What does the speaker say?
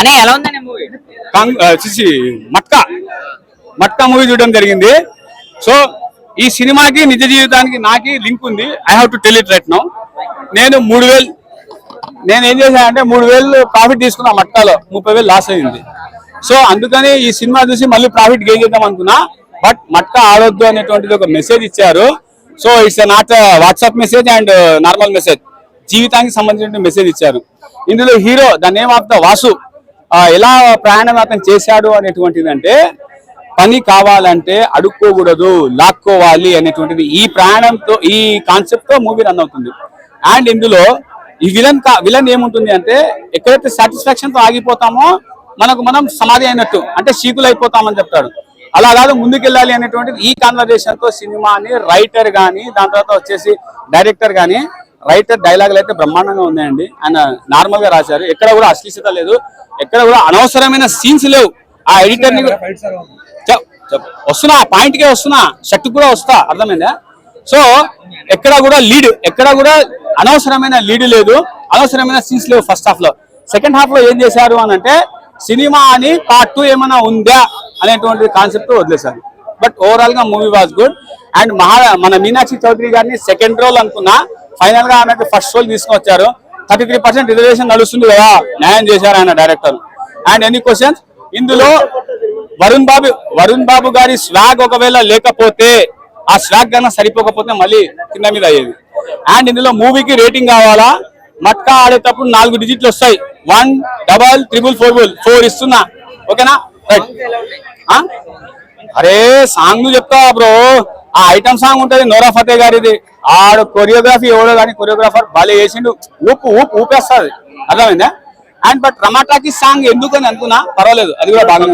అనే ఎలా ఉందండి మూవీ కాంగ్ మట్కా. మట్కా మూవీ చూడడం జరిగింది. సో ఈ సినిమాకి నిజ జీవితానికి నాకి లింక్ ఉంది. I have to tell it right now నేను మూడు వేలు నేను ఏం చేశానంటే మూడు వేలు ప్రాఫిట్ తీసుకున్నా మట్కాలో. ముప్పై వేలు లాస్ అయింది. సో అందుకని ఈ సినిమా చూసి మళ్ళీ ప్రాఫిట్ గెయిన్ చేద్దాం అనుకున్నా. బట్ మట్కా ఆడొద్దు అనేటువంటిది ఒక మెసేజ్ ఇచ్చారు. So it's not WhatsApp message and normal message జీవితానికి సంబంధించిన మెసేజ్ ఇచ్చారు. ఇందులో hero the name of the Vasu ఎలా ప్రయాణం అతను చేశాడు అనేటువంటిది అంటే పని కావాలంటే అడుక్కోకూడదు లాక్కోవాలి అనేటువంటిది ఈ ప్రయాణంతో ఈ కాన్సెప్ట్తో మూవీ రన్ అవుతుంది. అండ్ ఇందులో ఈ విలన్ విలన్ ఏముంటుంది అంటే ఎక్కడైతే సాటిస్ఫాక్షన్తో ఆగిపోతామో మనకు మనం సమాధి అయినట్టు అంటే శీకులు అయిపోతామని చెప్తాడు. అలా కాదు ముందుకెళ్ళాలి అనేటువంటిది ఈ కాన్వర్జేషన్తో సినిమాని రైటర్ కానీ దాని తర్వాత వచ్చేసి డైరెక్టర్ కానీ రైటర్ డైలాగులు అయితే బ్రహ్మాండంగా ఉన్నాయండి. ఆయన నార్మల్గా రాశారు. ఎక్కడ కూడా అశ్లీషత లేదు. ఎక్కడ కూడా అనవసరమైన సీన్స్ లేవు. ఆ ఎడిటర్ని. వస్తున్నా పాయింట్ కే వస్తున్నా షర్ట్ కూడా వస్తా అర్థమైందా? సో ఎక్కడ కూడా లీడ్ ఎక్కడ కూడా అనవసరమైన లీడ్ లేదు. అనవసరమైన సీన్స్ లేవు ఫస్ట్ హాఫ్లో. సెకండ్ హాఫ్లో ఏం చేశారు అని అంటే సినిమా అని పార్ట్ టూ ఏమైనా ఉందా అనేటువంటి కాన్సెప్ట్ వదిలేశారు. బట్ ఓవరాల్గా మూవీ వాజ్ గుడ్ అండ్ మహా మన మీనాక్షి చౌదరి గారిని సెకండ్ రోల్ అనుకున్నా ఫైనల్గా ఆమెకు ఫస్ట్ రోల్ తీసుకొచ్చారు థర్టీ త్రీ పర్సెంట్ రిజర్వేషన్ నడుస్తుంది కదా న్యాయం చేశారు ఆయన డైరెక్టర్ అండ్ ఎనీ క్వశ్చన్స్ ఇందులో వరుణ్ బాబు వరుణ్ బాబు గారి స్వాగ్ ఒకవేళ లేకపోతే ఆ స్వాగ్ కన్నా సరిపోకపోతే మళ్ళీ కింద మీద అయ్యేది. అండ్ ఇందులో మూవీకి రేటింగ్ కావాలా? మట్కా ఆడేటప్పుడు నాలుగు డిజిట్లు వస్తాయి. One double triple four four ఇస్తున్నా. ఓకేనా రైట్ అరే సాంగ్ నువ్వు చెప్తావా బ్రో ఆ ఐటమ్ సాంగ్ ఉంటుంది నోరా ఫతే గారిది. ఆడు కొరియోగ్రఫీ ఎవడో కానీ కొరియోగ్రాఫర్ భలే చేసిండు. ఊపు ఊపు ఊపేస్తుంది. అర్థమైందా? అండ్ బట్ రమాటాకి సాంగ్ ఎందుకని అనుకున్నా పర్వాలేదు అది కూడా బాగా